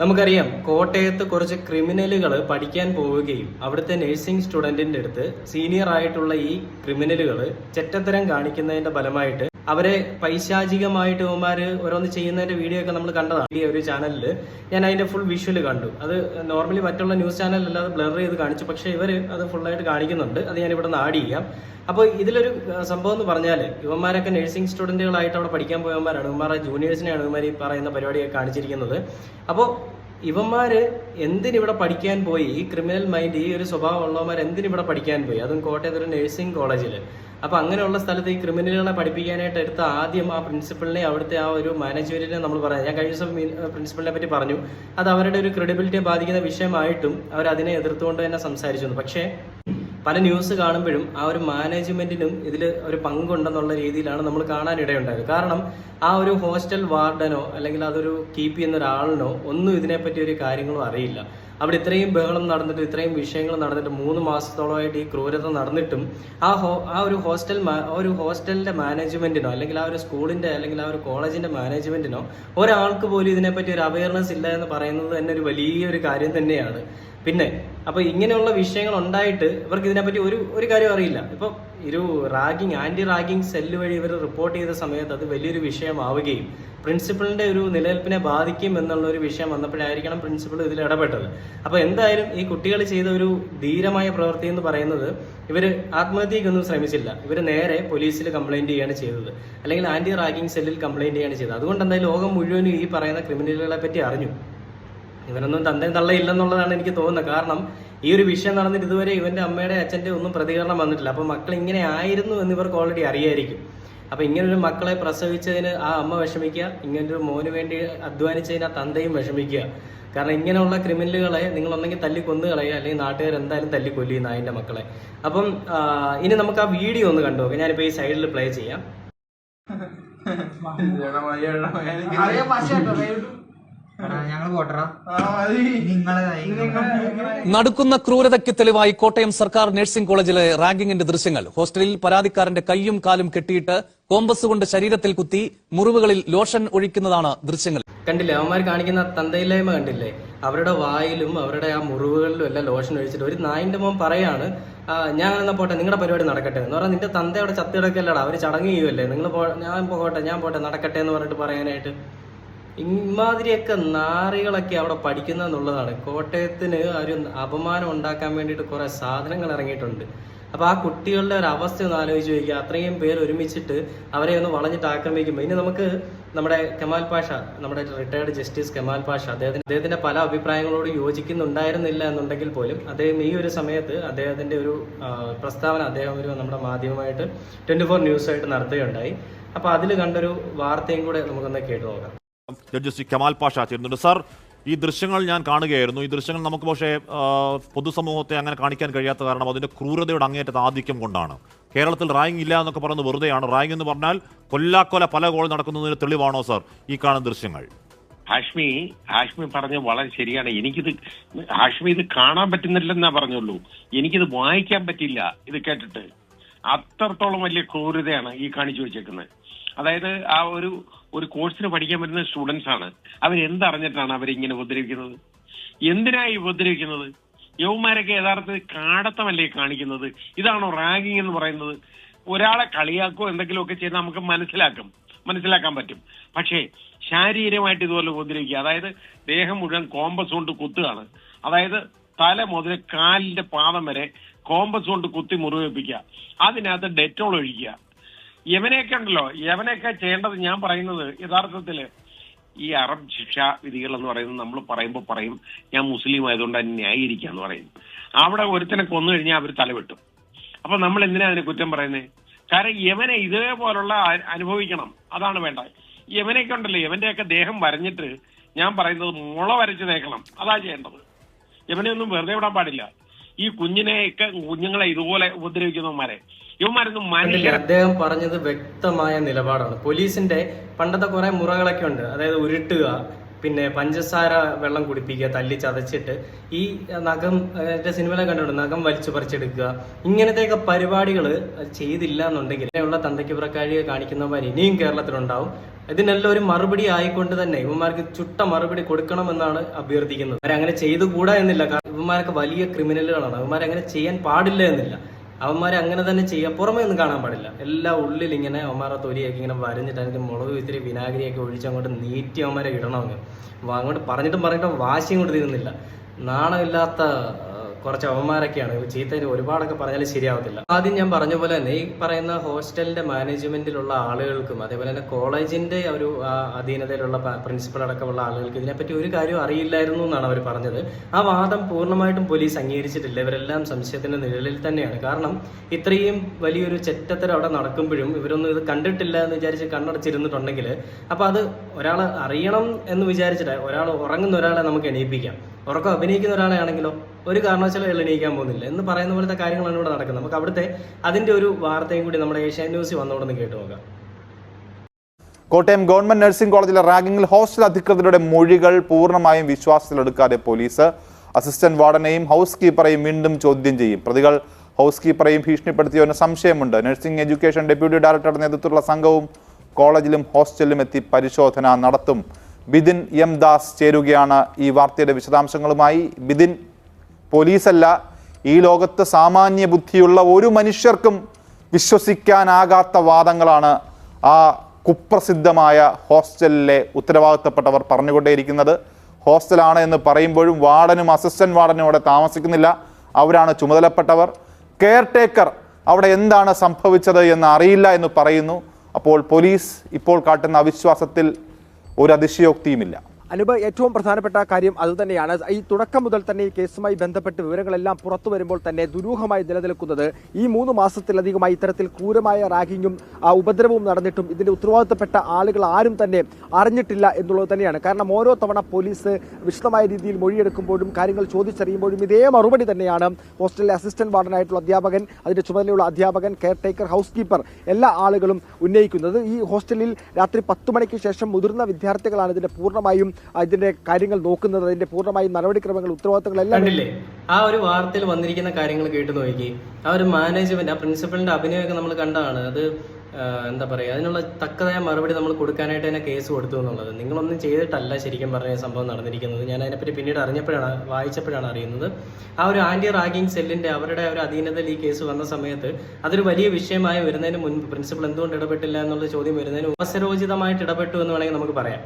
നമുക്കറിയാം കോട്ടയത്ത് കുറച്ച് ക്രിമിനലുകൾ പഠിക്കാൻ പോവുകയും അവിടുത്തെ നഴ്സിംഗ് സ്റ്റുഡന്റിന്റെ അടുത്ത് സീനിയർ ആയിട്ടുള്ള ഈ ക്രിമിനലുകൾ ചെറ്റത്തരം കാണിക്കുന്നതിന്റെ ഫലമായിട്ട് അവരെ പൈശാചികമായിട്ട് ഇവന്മാര് ഓരോന്ന് ചെയ്യുന്നതിന്റെ വീഡിയോ ഒക്കെ നമ്മൾ കണ്ടതാണ് ഈ ഒരു ചാനലിൽ ഞാൻ അതിന്റെ ഫുൾ വിഷ്വൽ കണ്ടു. അത് നോർമലി മറ്റുള്ള ന്യൂസ് ചാനലല്ലാതെ ബ്ലർ ചെയ്ത് കാണിച്ചു. പക്ഷേ ഇവർ അത് ഫുള്ളായിട്ട് കാണിക്കുന്നുണ്ട്. അത് ഞാൻ ഇവിടെ നിന്ന് ആഡ് ചെയ്യാം. അപ്പോൾ ഇതിലൊരു സംഭവം എന്ന് പറഞ്ഞാൽ ഇവന്മാരൊക്കെ നഴ്സിംഗ് സ്റ്റുഡന്റുകളായിട്ട് അവിടെ പഠിക്കാൻ പോയവന്മാരാണ് ഇവന്മാരുടെ ജൂനിയേഴ്സിനെയാണ് ഇവന്മാർ ഈ പറയുന്ന പരിപാടിയൊക്കെ കാണിച്ചിരിക്കുന്നത്. അപ്പോൾ ഇവന്മാര് എന്തിനിവിടെ പഠിക്കാൻ പോയി? ഈ ക്രിമിനൽ മൈൻഡ് ഈ ഒരു സ്വഭാവം ഉള്ളവന്മാർ എന്തിനിവിടെ പഠിക്കാൻ പോയി? അതും കോട്ടയത്തൊരു നഴ്സിംഗ് കോളേജിൽ അപ്പൊ അങ്ങനെയുള്ള സ്ഥലത്ത് ഈ ക്രിമിനലുകളെ പഠിപ്പിക്കാനായിട്ട് എടുത്ത ആദ്യം ആ പ്രിൻസിപ്പളിനെ അവിടുത്തെ ആ ഒരു മാനേജ്മെന്റിനെ നമ്മൾ പറയാം. ഞാൻ കഴിഞ്ഞ ദിവസം പ്രിൻസിപ്പളിനെ പറ്റി പറഞ്ഞു. അത് അവരുടെ ഒരു ക്രെഡിബിലിറ്റിയെ ബാധിക്കുന്ന വിഷയമായിട്ടും അവർ അതിനെ എതിർത്തുകൊണ്ട് തന്നെ സംസാരിച്ചു പക്ഷേ പല ന്യൂസ് കാണുമ്പോഴും ആ ഒരു മാനേജ്മെന്റിനും ഇതിൽ ഒരു പങ്കുണ്ടെന്നുള്ള രീതിയിലാണ് നമ്മൾ കാണാൻ കാണാനിടയുണ്ടായത് കാരണം ആ ഒരു ഹോസ്റ്റൽ വാർഡനോ അല്ലെങ്കിൽ അതൊരു കീപ്പ് ചെയ്യുന്ന ഒരാളിനോ ഒന്നും ഇതിനെപ്പറ്റി ഒരു കാര്യങ്ങളും അറിയില്ല. അവിടെ ഇത്രയും ബഹളം നടന്നിട്ട് ഇത്രയും വിഷയങ്ങൾ നടന്നിട്ട് മൂന്ന് മാസത്തോളമായിട്ട് ഈ ക്രൂരത നടന്നിട്ടും ആ ഹോ ആ ഒരു ഹോസ്റ്റൽ ഒരു ഹോസ്റ്റലിന്റെ മാനേജ്മെന്റിനോ അല്ലെങ്കിൽ ആ ഒരു സ്കൂളിന്റെ അല്ലെങ്കിൽ ആ ഒരു കോളേജിന്റെ മാനേജ്മെന്റിനോ ഒരാൾക്ക് പോലും ഇതിനെപ്പറ്റി ഒരു അവയർനെസ് ഇല്ല എന്ന് പറയുന്നത് തന്നെ ഒരു വലിയൊരു കാര്യം തന്നെയാണ്. പിന്നെ അപ്പൊ ഇങ്ങനെയുള്ള വിഷയങ്ങൾ ഉണ്ടായിട്ട് ഇവർക്ക് ഇതിനെപ്പറ്റി ഒരു ഒരു കാര്യം അറിയില്ല. ഇപ്പൊ ഒരു റാഗിങ് ആന്റി റാഗിങ് സെല്ല് വഴി ഇവർ റിപ്പോർട്ട് ചെയ്ത സമയത്ത് അത് വലിയൊരു വിഷയമാവുകയും പ്രിൻസിപ്പളിന്റെ ഒരു നിലനിൽപ്പിനെ ബാധിക്കും എന്നുള്ള ഒരു വിഷയം വന്നപ്പോഴായിരിക്കണം പ്രിൻസിപ്പൾ ഇതിൽ ഇടപെട്ടത്. അപ്പൊ എന്തായാലും ഈ കുട്ടികൾ ചെയ്ത ഒരു ധീരമായ പ്രവൃത്തി എന്ന് പറയുന്നത് ഇവർ ആത്മഹത്യക്കൊന്നും ശ്രമിച്ചില്ല. ഇവർ നേരെ പോലീസിൽ കംപ്ലൈന്റ് ചെയ്യാണ് ചെയ്തത്. അല്ലെങ്കിൽ ആന്റി റാഗിങ് സെല്ലിൽ കംപ്ലൈന്റ് ചെയ്യാണ് ചെയ്തത്. അതുകൊണ്ട് എന്തായാലും ലോകം മുഴുവനും ഈ പറയുന്ന ക്രിമിനലുകളെ പറ്റി അറിഞ്ഞു. ഇവനൊന്നും തന്തയും തള്ളയില്ലെന്നുള്ളതാണ് എനിക്ക് തോന്നുന്നത്. കാരണം ഈ ഒരു വിഷയം നടന്നിട്ട് ഇതുവരെ ഇവന്റെ അമ്മയുടെ അച്ഛന്റെ ഒന്നും പ്രതികരണം വന്നിട്ടില്ല. അപ്പൊ മക്കൾ ഇങ്ങനെ ആയിരുന്നു എന്ന് ഇവർക്ക് ഓൾറെഡി അറിയായിരിക്കും. അപ്പൊ ഇങ്ങനൊരു മക്കളെ പ്രസവിച്ചതിന് ആ അമ്മ വിഷമിക്കുക ഒരു മോന് വേണ്ടി അധ്വാനിച്ചതിന് ആ തന്തയും വിഷമിക്കുക. കാരണം ഇങ്ങനെയുള്ള ക്രിമിനലുകളെ നിങ്ങൾ ഒന്നെങ്കിൽ തല്ലി കൊന്നു കളയുക അല്ലെങ്കിൽ നാട്ടുകാർ എന്തായാലും തല്ലി കൊല്ലും ഈ മക്കളെ. അപ്പം ഇനി നമുക്ക് ആ വീഡിയോ ഒന്ന് കണ്ടു നോക്കാം. ഞാനിപ്പോ ഈ സൈഡിൽ പ്ലേ ചെയ്യാം. നടക്കുന്ന ക്രൂരതയ്ക്ക് തെളിവായി കോട്ടയം സർക്കാർ നഴ്സിംഗ് കോളേജിലെ റാങ്കിങ്ങിന്റെ ദൃശ്യങ്ങൾ. ഹോസ്റ്റലിൽ പരാതിക്കാരന്റെ കൈയും കാലും കെട്ടിയിട്ട് കോമ്പസ് കൊണ്ട് ശരീരത്തിൽ കുത്തി മുറിവുകളിൽ ലോഷൻ ഒഴിക്കുന്നതാണ് ദൃശ്യങ്ങൾ. കണ്ടില്ലേ അവന്മാർ കാണിക്കുന്ന തന്തയില്ലായ്മ കണ്ടില്ലേ? അവരുടെ വായിലും അവരുടെ ആ മുറിവുകളിലും എല്ലാം ലോഷൻ ഒഴിച്ചിട്ട് ഒരു നായിന്റെ മോൻ പറയാണ് ഞാൻ എന്നാ പോട്ടെ നിങ്ങളുടെ പരിപാടി നടക്കട്ടെ എന്ന് പറഞ്ഞാൽ നിന്റെ തന്ത അവിടെ ചത്തിടക്കല്ലടാ അവർ ചടങ്ങ് ചെയ്യുമല്ലേ നിങ്ങൾ ഞാൻ പോകട്ടെ ഞാൻ പോട്ടെ നടക്കട്ടെ എന്ന് പറഞ്ഞിട്ട് പറയാനായിട്ട്. ഇമാതിരിയൊക്കെ നാറികളൊക്കെ അവിടെ പഠിക്കുന്ന എന്നുള്ളതാണ് കോട്ടയത്തിന് ഒരു അപമാനം ഉണ്ടാക്കാൻ വേണ്ടിയിട്ട് കുറെ സാധനങ്ങൾ ഇറങ്ങിയിട്ടുണ്ട്. അപ്പൊ ആ കുട്ടികളുടെ ഒരു അവസ്ഥ ഒന്ന് ആലോചിച്ച് നോക്കുക അത്രയും പേര് ഒരുമിച്ചിട്ട് അവരെ ഒന്ന് വളഞ്ഞിട്ട് ആക്രമിക്കുമ്പോൾ ഇനി നമുക്ക് നമ്മുടെ കമാൽ പാഷ നമ്മുടെ റിട്ടയർഡ് ജസ്റ്റിസ് കമാൽ പാഷ അദ്ദേഹത്തിന് അദ്ദേഹത്തിന്റെ പല അഭിപ്രായങ്ങളോട് യോജിക്കുന്നുണ്ടായിരുന്നില്ല എന്നുണ്ടെങ്കിൽ പോലും അദ്ദേഹം ഈ ഒരു സമയത്ത് അദ്ദേഹത്തിന്റെ ഒരു പ്രസ്താവന അദ്ദേഹം ഒരു നമ്മുടെ മാധ്യമമായിട്ട് ട്വന്റി ഫോർ ന്യൂസായിട്ട് നടത്തുകയുണ്ടായി. അപ്പൊ അതിൽ കണ്ടൊരു വാർത്തയും കൂടെ നമുക്കൊന്ന് കേട്ടു നോക്കാം. ജഡ്ജി ശ്രീ കമാൽ പാഷ ചേരുന്നുണ്ട്. സാർ ഈ ദൃശ്യങ്ങൾ ഞാൻ കാണുകയായിരുന്നു. ഈ ദൃശ്യങ്ങൾ നമുക്ക് പക്ഷേ പൊതുസമൂഹത്തെ അങ്ങനെ കാണിക്കാൻ കഴിയാത്ത കാരണം അതിന്റെ ക്രൂരതയുടെ അങ്ങേറ്റത്തെ ആധിക്യം കൊണ്ടാണ്. കേരളത്തിൽ റായിങ് ഇല്ല എന്നൊക്കെ പറയുന്നത് വെറുതെയാണ്. റായിങ് എന്ന് പറഞ്ഞാൽ കൊല്ലാക്കൊല പല ഗോൾ നടക്കുന്നതിന് തെളിവാണോ സാർ ഈ കാണുന്ന ദൃശ്യങ്ങൾ? ഹാഷ്മി ഹാഷ്മി പറഞ്ഞത് വളരെ ശരിയാണ്. എനിക്കിത് ഹാഷ്മി ഇത് കാണാൻ പറ്റുന്നില്ലെന്നാ പറഞ്ഞുള്ളൂ. എനിക്കിത് വായിക്കാൻ പറ്റില്ല ഇത് കേട്ടിട്ട്. അത്രത്തോളം വലിയ ക്രൂരതയാണ് ഈ കാണിച്ചു വെച്ചേക്കുന്നത്. അതായത് ആ ഒരു ഒരു കോഴ്സിന് പഠിക്കാൻ പറ്റുന്ന സ്റ്റുഡൻസ് ആണ്. അവരെന്തറിഞ്ഞിട്ടാണ് അവരിങ്ങനെ ഉപദ്രവിക്കുന്നത്? എന്തിനായി ഉപദ്രവിക്കുന്നത്? യൗമാരൊക്കെ യഥാർത്ഥത്തിൽ കാടത്തമല്ലേ കാണിക്കുന്നത്? ഇതാണോ റാഗിങ് എന്ന് പറയുന്നത്? ഒരാളെ കളിയാക്കോ എന്തെങ്കിലുമൊക്കെ ചെയ്ത് നമുക്ക് മനസ്സിലാക്കും. മനസ്സിലാക്കാൻ പറ്റും. പക്ഷേ ശാരീരികമായിട്ട് ഇതുപോലെ ഉപദ്രവിക്കുക. അതായത് ദേഹം മുഴുവൻ കോമ്പസ് കൊണ്ട് കുത്തുകയാണ്. അതായത് തല മുതൽ കാലിന്റെ പാദം വരെ കോമ്പസ് കൊണ്ട് കുത്തി മുറിവേപ്പിക്കുക അതിനകത്ത് ഡെറ്റോൾ ഒഴിക്കുക. യവനെയൊക്കെ ഉണ്ടല്ലോ. യവനെയൊക്കെ ചെയ്യേണ്ടത് ഞാൻ പറയുന്നത് യഥാർത്ഥത്തിൽ ഈ അറബ് ശിക്ഷാ വിധികൾ എന്ന് പറയുന്നത് നമ്മൾ പറയുമ്പോൾ പറയും ഞാൻ മുസ്ലിം ആയതുകൊണ്ട് അതിനെ ന്യായീകരിക്കാന്ന് പറയും. അവിടെ ഒരുത്തനെ കൊന്നു കഴിഞ്ഞാൽ അവർ തലവെട്ടും. അപ്പൊ നമ്മൾ എന്തിനാ അതിനെ കുറ്റം പറയുന്നത് കാരണം യവനെ ഇതേപോലുള്ള അനുഭവിക്കണം. അതാണ് വേണ്ട യവനെയൊക്കെ ഉണ്ടല്ലോ യവന്റെയൊക്കെ ദേഹം വരഞ്ഞിട്ട് ഞാൻ പറയുന്നത് മുള വരച്ച് തേക്കണം. അതാ ചെയ്യേണ്ടത്. യവനെ ഒന്നും വെറുതെ വിടാൻ പാടില്ല. ഈ കുഞ്ഞിനെയൊക്കെ കുഞ്ഞുങ്ങളെ ഇതുപോലെ ഉപദ്രവിക്കുന്നവന്മാരെ ഇവന്മാരൊന്നും കണ്ടില്ലേ? അദ്ദേഹം പറഞ്ഞത് വ്യക്തമായ നിലപാടാണ്. പോലീസിന്റെ പണ്ടത്തെ കുറെ മുറകളൊക്കെ ഉണ്ട്. അതായത് ഉരുട്ടുക പിന്നെ പഞ്ചസാര വെള്ളം കുടിപ്പിക്കുക തല്ലി ചതച്ചിട്ട് ഈ നഖം എന്റെ സിനിമയിലെ കണ്ടിട്ടുണ്ട് നഖം വലിച്ചു പറിച്ചെടുക്കുക. ഇങ്ങനത്തെയൊക്കെ പരിപാടികൾ ചെയ്തില്ല എന്നുണ്ടെങ്കിൽ ഉള്ള തന്തയ്ക്ക് പുറക്കാഴിയെ കാണിക്കുന്നവർ ഇനിയും കേരളത്തിലുണ്ടാവും. ഇതിനെല്ലാം ഒരു മറുപടി ആയിക്കൊണ്ട് തന്നെ ഇവന്മാർക്ക് ചുട്ട മറുപടി കൊടുക്കണമെന്നാണ് അഭ്യർത്ഥിക്കുന്നത്. അവരങ്ങനെ ചെയ്തുകൂടാ എന്നില്ല. കാരണം ഇവന്മാർക്ക് വലിയ ക്രിമിനലുകളാണ്. അവന്മാരങ്ങനെ ചെയ്യാൻ പാടില്ല എന്നില്ല. അവന്മാരെ അങ്ങനെ തന്നെ ചെയ്യുക പുറമേ ഒന്നും കാണാൻ പാടില്ല. എല്ലാ ഉള്ളിൽ ഇങ്ങനെ അവന്മാരെ തൊലിയൊക്കെ ഇങ്ങനെ വരഞ്ഞിട്ട് അതിന് മുളക് ഇത്തിരി വിനാഗിരിയൊക്കെ ഒഴിച്ച് അങ്ങോട്ട് നീറ്റി അവന്മാരെ അങ്ങ് അങ്ങോട്ട് പറഞ്ഞിട്ടും പറഞ്ഞിട്ടും വാശിയും കൊണ്ട് തീരുന്നില്ല നാണമില്ലാത്ത കുറച്ച് അവന്മാരൊക്കെയാണ്. ചീത്ത ഒരുപാടൊക്കെ പറഞ്ഞാൽ ശരിയാവത്തില്ല. ആദ്യം ഞാൻ പറഞ്ഞ പോലെ തന്നെ ഈ പറയുന്ന ഹോസ്റ്റലിന്റെ മാനേജ്മെന്റിലുള്ള ആളുകൾക്കും അതേപോലെ തന്നെ കോളേജിന്റെ ഒരു അധീനതയിലുള്ള പ്രിൻസിപ്പൽ അടക്കമുള്ള ആളുകൾക്ക് ഇതിനെപ്പറ്റി ഒരു കാര്യം അറിയില്ലായിരുന്നു എന്നാണ് അവർ പറഞ്ഞത്. ആ വാദം പൂർണമായിട്ടും പോലീസ് അംഗീകരിച്ചിട്ടില്ല. ഇവരെല്ലാം സംശയത്തിന്റെ നിഴലിൽ തന്നെയാണ്. കാരണം ഇത്രയും വലിയൊരു ചെറ്റത്തരം അവിടെ നടക്കുമ്പോഴും ഇവരൊന്നും ഇത് കണ്ടിട്ടില്ല എന്ന് വിചാരിച്ച് കണ്ണടച്ചിരുന്നിട്ടുണ്ടെങ്കിൽ അപ്പൊ അത് ഒരാൾ അറിയണം എന്ന് വിചാരിച്ചിട്ട് ഒരാൾ ഉറങ്ങുന്ന ഒരാളെ നമുക്ക് എണീപ്പിക്കാം. ഉറക്കം അഭിനയിക്കുന്ന ഒരാളെ ആണെങ്കിലോ ഒരു കാരണവശാലും എണീക്കാൻ പോകുന്നില്ല എന്ന് പറയുന്ന പോലത്തെ കാര്യങ്ങളാണ് ഇവിടെ നടക്കുന്നത്. നമുക്ക് അവിടുത്തെ അതിന്റെ ഒരു വാർത്തയും കൂടി നമ്മുടെ ഏഷ്യാ ന്യൂസിൽ വന്നോടൊന്ന് കേട്ടു നോക്കാം. കോട്ടയം ഗവൺമെന്റ് നഴ്സിംഗ് കോളേജിലെ റാഗിങ്ങിൽ ഹോസ്റ്റൽ അധികൃതരുടെ മൊഴികൾ പൂർണമായും വിശ്വാസത്തിലെടുക്കാതെ പോലീസ് അസിസ്റ്റന്റ് വാർഡനെയും ഹൗസ് കീപ്പറെയും വീണ്ടും ചോദ്യം ചെയ്യും. പ്രതികൾ ഹൗസ് കീപ്പറെയും ഭീഷണിപ്പെടുത്തിയവന് സംശയമുണ്ട്. നഴ്സിംഗ് എഡ്യൂക്കേഷൻ ഡെപ്യൂട്ടി ഡയറക്ടറുടെ നേതൃത്വത്തിലുള്ള സംഘവും കോളേജിലും ഹോസ്റ്റലിലും എത്തി പരിശോധന നടത്തും. ബിദിൻ എം ദാസ് ചേരുകയാണ് ഈ വാർത്തയുടെ വിശദാംശങ്ങളുമായി. ബിദിൻ പോലീസല്ല. ഈ ലോകത്ത് സാമാന്യ ബുദ്ധിയുള്ള ഒരു മനുഷ്യർക്കും വിശ്വസിക്കാനാകാത്ത വാദങ്ങളാണ് ആ കുപ്രസിദ്ധമായ ഹോസ്റ്റലിലെ ഉത്തരവാദിത്തപ്പെട്ടവർ പറഞ്ഞുകൊണ്ടേയിരിക്കുന്നത്. ഹോസ്റ്റലാണ് എന്ന് പറയുമ്പോഴും വാർഡനും അസിസ്റ്റന്റ് വാർഡനും അവിടെ താമസിക്കുന്നില്ല. അവരാണ് ചുമതലപ്പെട്ടവർ. കെയർ ടേക്കർ അവിടെ എന്താണ് സംഭവിച്ചത് എന്ന് അറിയില്ല എന്ന് പറയുന്നു. അപ്പോൾ പോലീസ് ഇപ്പോൾ കാട്ടുന്ന അവിശ്വാസത്തിൽ ഒരു അതിശയോക്തിയുമില്ല. അനുപ ഏറ്റവും പ്രധാനപ്പെട്ട കാര്യം അതുതന്നെയാണ് ഈ തുടക്കം മുതൽ തന്നെ ഈ കേസുമായി ബന്ധപ്പെട്ട് വിവരങ്ങളെല്ലാം പുറത്തു വരുമ്പോൾ തന്നെ ദുരൂഹമായി നിലനിൽക്കുന്നത് ഈ മൂന്ന് മാസത്തിലധികമായി ഇത്തരത്തിൽ ക്രൂരമായ റാഗിങ്ങും ഉപദ്രവവും നടന്നിട്ടും ഇതിന്റെ ഉത്തരവാദിത്തപ്പെട്ട ആളുകൾ ആരും തന്നെ അറിഞ്ഞിട്ടില്ല എന്നുള്ളത് തന്നെയാണ്. കാരണം ഓരോ തവണ പോലീസ് വിശദമായ രീതിയിൽ മൊഴിയെടുക്കുമ്പോഴും കാര്യങ്ങൾ ചോദിച്ചറിയുമ്പോഴും ഇതേ മറുപടി തന്നെയാണ് ഹോസ്റ്റലിലെ അസിസ്റ്റന്റ് വാർഡനായിട്ടുള്ള അധ്യാപകൻ അതിന്റെ ചുമതലയുള്ള അധ്യാപകൻ കെയർ ടേക്കർ ഹൗസ് കീപ്പർ എല്ലാ ആളുകളും ഉന്നയിക്കുന്നത്. ഈ ഹോസ്റ്റലിൽ രാത്രി പത്ത് മണിക്ക് ശേഷം മുതിർന്ന വിദ്യാർത്ഥികളാണ് ഇതിന്റെ പൂർണമായും ആ, ഇതിന്റെ കാര്യങ്ങൾ നോക്കുന്നത് അതിന്റെ പൂർണമായും നടപടിക്രമങ്ങൾ ഉത്തരവാദിത്തങ്ങളെല്ലാം കണ്ടില്ലേ? ആ ഒരു വാർത്തയിൽ വന്നിരിക്കുന്ന കാര്യങ്ങൾ കേട്ട് നോക്കി. ആ ഒരു മാനേജ്മെന്റ് ആ പ്രിൻസിപ്പലിന്റെ അഭിനയമൊക്കെ നമ്മൾ കണ്ടതാണ്. അത് എന്താ പറയുക അതിനുള്ള തക്കതായ മറുപടി നമ്മൾ കൊടുക്കാനായിട്ട് തന്നെ കേസ് കൊടുത്തു എന്നുള്ളത്. നിങ്ങളൊന്നും ചെയ്തിട്ടല്ല ശരിക്കും പറഞ്ഞ സംഭവം നടന്നിരിക്കുന്നത്. ഞാൻ അതിനെപ്പറ്റി പിന്നീട് അറിഞ്ഞപ്പോഴാണ് വായിച്ചപ്പോഴാണ് അറിയുന്നത്. ആ ഒരു ആന്റി റാഗിങ് സെല്ലിന്റെ അവരുടെ ഒരു അധീനതയിൽ ഈ കേസ് വന്ന സമയത്ത് അതൊരു വലിയ വിഷയമായി വരുന്നതിന് മുൻപ് പ്രിൻസിപ്പൽ എന്തുകൊണ്ട് ഇടപെട്ടില്ല എന്നുള്ള ചോദ്യം വരുന്നതിന് അവസരോചിതമായിട്ട് ഇടപെട്ടു എന്ന് വേണമെങ്കിൽ നമുക്ക് പറയാം.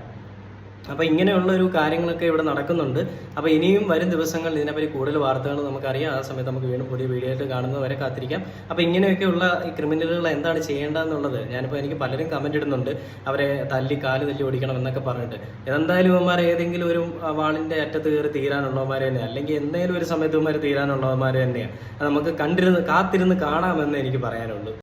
അപ്പൊ ഇങ്ങനെയുള്ള ഒരു കാര്യങ്ങളൊക്കെ ഇവിടെ നടക്കുന്നുണ്ട്. അപ്പോൾ ഇനിയും വരും ദിവസങ്ങളിൽ ഇതിനെപ്പറ്റി കൂടുതൽ വാർത്തകൾ നമുക്കറിയാം. ആ സമയത്ത് നമുക്ക് വീണ്ടും പുതിയ വീഡിയോ ആയിട്ട് കാണുന്നവരെ കാത്തിരിക്കാം. അപ്പൊ ഇങ്ങനെയൊക്കെയുള്ള ഈ ക്രിമിനലുകൾ എന്താണ് ചെയ്യേണ്ടതെന്നുള്ളത് ഞാനിപ്പോൾ എനിക്ക് പലരും കമന്റ് ഇടുന്നുണ്ട്. അവരെ തല്ലി കാൽ തല്ലി ഓടിക്കണം എന്നൊക്കെ പറഞ്ഞിട്ട്. എന്തായാലും ഇവന്മാർ ഏതെങ്കിലും ഒരു വാളിന്റെ അറ്റത്ത് കയറി തീരാനുള്ളവന്മാർ തന്നെയാണ് അല്ലെങ്കിൽ എന്തെങ്കിലും ഒരു സമയത്ത് ഇവന്മാർ തീരാനുള്ളവന്മാർ തന്നെയാണ് നമുക്ക് കണ്ടിരുന്ന് കാത്തിരുന്ന് കാണാമെന്ന് എനിക്ക് പറയാനുള്ളൂ.